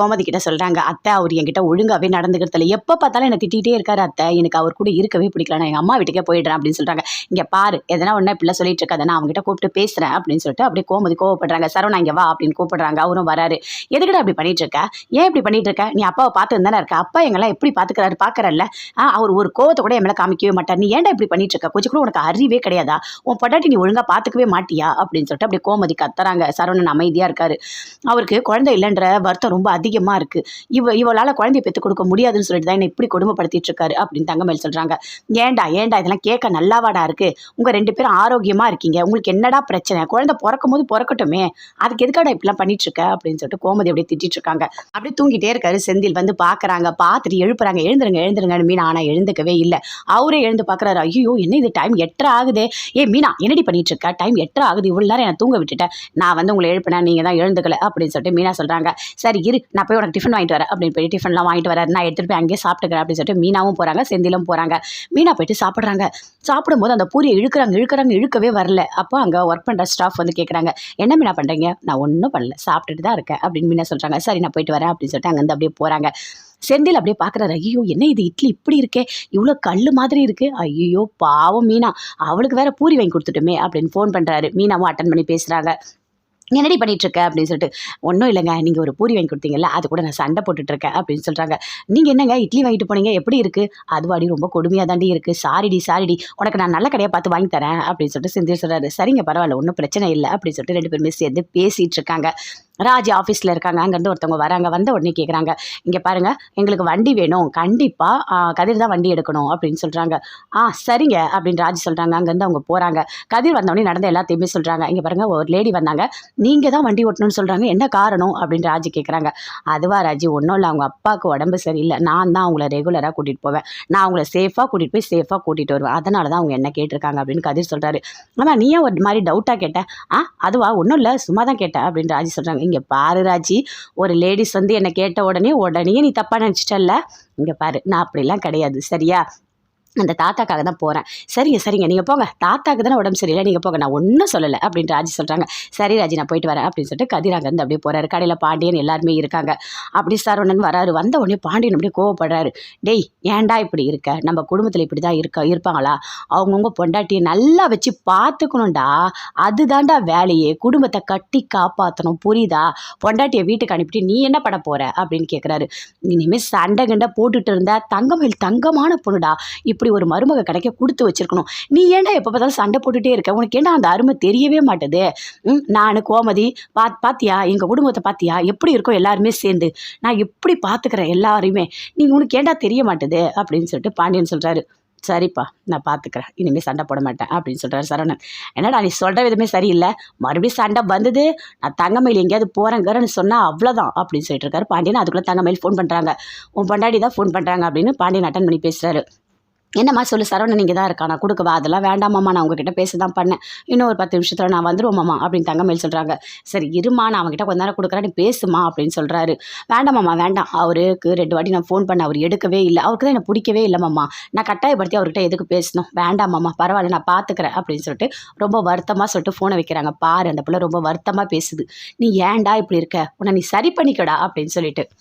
கோமதி கிட்ட சொல்கிறாங்க அத்தை அவர் என்கிட்ட ஒழுங்காகவே நடந்துக்கிறதில்ல. எப்போ பார்த்தாலும் என்னை திட்டிகிட்டே இருக்காரு அத்தை. எனக்கு அவர் கூட இருக்கவே பிடிக்கல. நான் எங்கள் அம்மா வீட்டுக்கே போயிடுறேன் அப்படின்னு சொல்கிறாங்க இங்கே பாரு எதனா ஒன்றா இப்படிலாம் சொல்லிட்டு இருக்காத. நான் அவங்ககிட்ட கூப்பிட்டு பேசுகிறேன் அப்படின்னு சொல்லிட்டு அப்படியே கோமதி கோவப்படுறாங்க. சரவணா இங்கே வா அப்படின்னு கூப்பிடுறாங்க. அவரும் வராரு. எதுக்கிட்ட அப்படி பண்ணிட்டு இருக்க ஏன் இப்படி பண்ணிட்டு இருக்க நீ அப்பாவை பார்த்து தானே இருக்க. அப்பா எங்கெல்லாம் எப்படி பார்த்துக்கிறாரு பார்க்கறல்ல. அவர் ஒரு கோவத்தை கூட என் மேலே காமிக்கவே மாட்டார். நீ ஏன்டா இப்படி பண்ணிட்டு இருக்க கொஞ்சம் கூட உனக்கு அறிவே கிடையாதா? உன் பொட்டாட்டி நீ ஒழுங்காக பார்த்துக்கவே மாட்டியா? அப்படின்னு சொல்லிட்டு அப்படியே கோமதி கத்துறாங்க. சரவணன் அமைதியாக இருக்காரு. அவருக்கு குழந்தை இல்லைன்ற வருத்தம் ரொம்ப அதிகமாக இருக்குது இவ இவளால் குழந்தைய பெற்று கொடுக்க முடியாதுன்னு சொல்லிட்டு தான் என்னை இப்படி கொடுமைப்படுத்திட்டு இருக்காரு அப்படின்னு தங்கமேல் சொல்கிறாங்க ஏன்டா ஏண்டா இதெல்லாம் கேட்க நல்லாவாடா இருக்குது உங்கள் ரெண்டு பேரும் ஆரோக்கியமாக இருக்கீங்க. உங்களுக்கு என்னடா பிரச்சனை? குழந்தை பிறக்கும் போது பிறக்கட்டுமே. அதுக்கு எதுக்காடா இப்படிலாம் பண்ணிட்டு இருக்க? அப்படின்னு சொல்லிட்டு கோமதி அப்படியே திட்டிட்டு இருக்காங்க. அப்படியே தூங்கிட்டே இருக்காரு செந்தில். வந்து பார்க்குறாங்க பார்த்துட்டு எழுப்புறாங்க. எழுந்துருங்க எழுந்துருங்கன்னு மீனா ஆனால் எழுந்துக்கவே இல்லை. அவரே எழுந்து பார்க்குறாரு ஐயோ என்ன இது? டைம் எட்டரை ஆகுதே. ஏ மீனா என்னடி பண்ணிட்டு இருக்க? டைம் எட்டரை ஆகுது. இவ்வளோ நேரம் என்னை தூங்க விட்டுட்டேன் நான் வந்து உங்களை எழுப்பினேன். நீங்கள் தான் எழுந்துக்கல அப்படின்னு சொல்லிட்டு மீனா சொல்கிறாங்க சரி இரு. நான் போய் உனக்கு டிஃபன் வாங்கிட்டு வரேன் அப்படின்னு போய் டிஃபன்லாம் வாங்கிட்டு வரேன் நான் எடுத்துகிட்டு போய் அங்கேயே சாப்பிட்டுக்கிறேன் அப்படின்னு சொல்லிட்டு மீனாவும் போகிறாங்க செந்திலும் போகிறாங்க மீனா போயிட்டு சாப்பிட்றாங்க. சாப்பிடும்போது அந்த பூரியை இழுக்கிறாங்க இழுக்கிறாங்க இழுக்கவே வரல. அப்போ அங்கே ஒர்க் பண்ணுற ஸ்டாஃப் வந்து கேட்குறாங்க என்ன மீனா பண்ணுறீங்க நான் ஒன்றும் பண்ணல சாப்பிட்டுட்டு தான் இருக்கேன் அப்படின்னு மீனா சொல்கிறாங்க சரி நான் போயிட்டு வரேன் அப்படின்னு சொல்லிட்டு அங்கேருந்து அப்படியே போகிறாங்க செந்தில் அப்படியே பார்க்குறாரு ஐயோ என்ன இது இட்லி இப்படி இருக்கே? இவ்வளோ கல் மாதிரி இருக்குது ஐயோ பாவம் மீனா அவளுக்கு வேற பூரி வாங்கி கொடுத்துட்டுமே அப்படின்னு ஃபோன் பண்ணுறாரு மீனாவும் அட்டன் பண்ணி பேசுகிறாங்க என்னடி பண்ணிட்டு இருக்க அப்படின்னு சொல்லிட்டு ஒன்றும் இல்லைங்க. நீங்கள் ஒரு பூரி வாங்கி கொடுத்தீங்கல்ல அது கூட நான் சண்டை போட்டுட்டு இருக்கேன் அப்படின்னு சொல்கிறாங்க நீங்கள் என்னங்க? இட்லி வாங்கிட்டு போனீங்க? எப்படி இருக்குது அதுவாடி ரொம்ப கொடுமையாக தாண்டி இருக்குது சாரிடி சாரிடி உனக்கு நான் நல்ல கடையாக பார்த்து வாங்கி தரேன் அப்படின்னு சொல்லிட்டு செந்தில் சொல்கிறாரு சரிங்க பரவாயில்ல. ஒன்றும் பிரச்சனை இல்லை அப்படின்னு சொல்லிட்டு ரெண்டு பேருமே சேர்ந்து பேசிகிட்டு இருக்காங்க ராஜ் ஆஃபீஸில் இருக்காங்க. அங்கேருந்து ஒருத்தவங்க வராங்க. வந்த உடனே கேட்குறாங்க இங்கே பாருங்கள் எங்களுக்கு வண்டி வேணும். கண்டிப்பாக கதிர் தான் வண்டி எடுக்கணும். அப்படின்னு சொல்கிறாங்க ஆ சரிங்க. அப்படின்னு ராஜ் சொல்கிறாங்க அங்கேருந்து அவங்க போகிறாங்க கதிர் வந்தவொடனே நடந்த எல்லாத்தையுமே சொல்கிறாங்க இங்கே பாருங்கள் ஒரு லேடி வந்தாங்க. நீங்கள் தான் வண்டி ஓட்டணும்னு சொல்கிறாங்க என்ன காரணம்? அப்படின்னு ராஜ் கேட்குறாங்க அதுவா ராஜி ஒன்றும் இல்லை. அவங்க அப்பாவுக்கு உடம்பு சரியில்லை. நான் தான் அவங்கள ரெகுலராக கூட்டிகிட்டு போவேன். நான் அவங்கள சேஃபாக கூட்டிகிட்டு போய் சேஃபாக கூட்டிகிட்டு வருவேன். அதனால தான் அவங்க என்ன கேட்டிருக்காங்க. அப்படின்னு கதிர் சொல்கிறாரு ஆனால் நீ ஏன் ஒரு மாதிரி டவுட்டாக கேட்டேன் ஆ அதுவா ஒன்றும் இல்லை. சும்மா தான் கேட்டேன். அப்படின்னு ராஜி சொல்கிறாங்க இங்கே பாரு ராஜி ஒரு லேடிஸ் வந்து என்னை கேட்ட உடனே உடனே நீ தப்பாக நினச்சிட்டல்ல? இங்கே பாரு நான் அப்படிலாம் கிடையாது சரியா? அந்த தாத்தாக்காக தான் போகிறேன் சரிங்க சரிங்க. நீங்கள் போங்க. தாத்தாக்கு தானே உடம்பு சரியில்லை. நீங்கள் போங்க. நான் ஒன்றும் சொல்லலை அப்படின்னு ராஜி சொல்கிறாங்க சரி ராஜி நான் போயிட்டு வரேன் அப்படின்னு சொல்லிட்டு கதிர் அங்கேருந்து அப்படியே போகிறாரு கடையில் பாண்டியன் எல்லாருமே இருக்காங்க. அப்படி சரவணன் வராரு. வந்த உடனே பாண்டியன் அப்படியே கோவப்படுறாரு. டேய் ஏன்டா இப்படி இருக்க? நம்ம குடும்பத்தில் இப்படி தான் இருக்க இருப்பாங்களா? அவங்கவுங்க பொண்டாட்டியை நல்லா வச்சு பார்த்துக்கணும்டா அதுதான்டா வேலையே. குடும்பத்தை கட்டி காப்பாற்றணும் புரியுதா? பொண்டாட்டியை வீட்டுக்கு அனுப்பிட்டு நீ என்ன பண்ண போகிற அப்படின்னு கேட்குறாரு இனிமேல் சண்டை கண்டை போட்டுட்டு இருந்தா தங்கமயில் தங்கமான பொண்ணுடா. இப்படி ஒரு மருமக கிடைக்க கொடுத்து வச்சிருக்கணும். நீ ஏன்டா எப்போ பார்த்தாலும் சண்டை போட்டுகிட்டே இருக்க? உனக்கு ஏன்டா அந்த அருமை தெரியவே மாட்டுது? நான் கோமதி பா பாத்தியா? எங்கள் குடும்பத்தை பாத்தியா? எப்படி இருக்கோம் எல்லாருமே சேர்ந்து. நான் எப்படி பார்த்துக்கிறேன் எல்லாரையுமே? நீ உனக்கு ஏன்டா தெரிய மாட்டுது? அப்படின்னு சொல்லிட்டு பாண்டியன் சொல்கிறாரு சரிப்பா நான் பார்த்துக்கிறேன் இனிமேல் சண்டை போட மாட்டேன் அப்படின்னு சொல்கிறாரு சரவணன். என்னடா நீ சொல்கிற விதமே சரியில்லை. மறுபடியும் சண்டை வந்தது. நான் தங்கமயில் எங்கேயாவது போகிறேங்கிறன்னு சொன்னால் அவ்வளோதான் அப்படின்னு சொல்லிட்டு இருக்காரு பாண்டியன். அதுக்குள்ளே தங்கமயில் ஃபோன் பண்ணுறாங்க உன் பண்டாடி தான் ஃபோன் பண்ணுறாங்க அப்படின்னு பாண்டியன் அட்டன் பண்ணி பேசுகிறாரு என்னம்மா சொல்லு சரவணன் நீங்கள் தான் இருக்கா? நான் கொடுக்கவா? அதெல்லாம் வேண்டாமாம்மா நான் உங்ககிட்ட பேச தான் பண்ணேன். இன்னும் ஒரு பத்து நிமிஷத்தில் நான் வந்துடுவோம்மா அப்படின்னு தங்கமேல் சொல்கிறாங்க சரி இருமா நான் அவங்ககிட்ட கொஞ்ச நேரம் கொடுக்குறேன் நீ பேசுமா அப்படின்னு சொல்கிறாரு வேண்டாமாம்மா வேண்டாம். அவருக்கு ரெண்டு வாட்டி நான் ஃபோன் பண்ண அவர் எடுக்கவே இல்லை. அவருக்கு தான் என்னை பிடிக்கவே இல்லைம்மாம்மா நான் கட்டாயப்படுத்தி அவர்கிட்ட எதுக்கு பேசணும்? வேண்டாமாம்மா பரவாயில்ல நான் பார்த்துக்கிறேன் அப்படின்னு சொல்லிட்டு ரொம்ப வருத்தமாக சொல்லிட்டு ஃபோனை வைக்கிறாங்க. பாரு அந்த பிள்ளை ரொம்ப வருத்தமாக பேசுது. நீ ஏன்டா இப்படி இருக்க? உன்னை நீ சரி பண்ணிக்கடா அப்படின்னு சொல்லிட்டு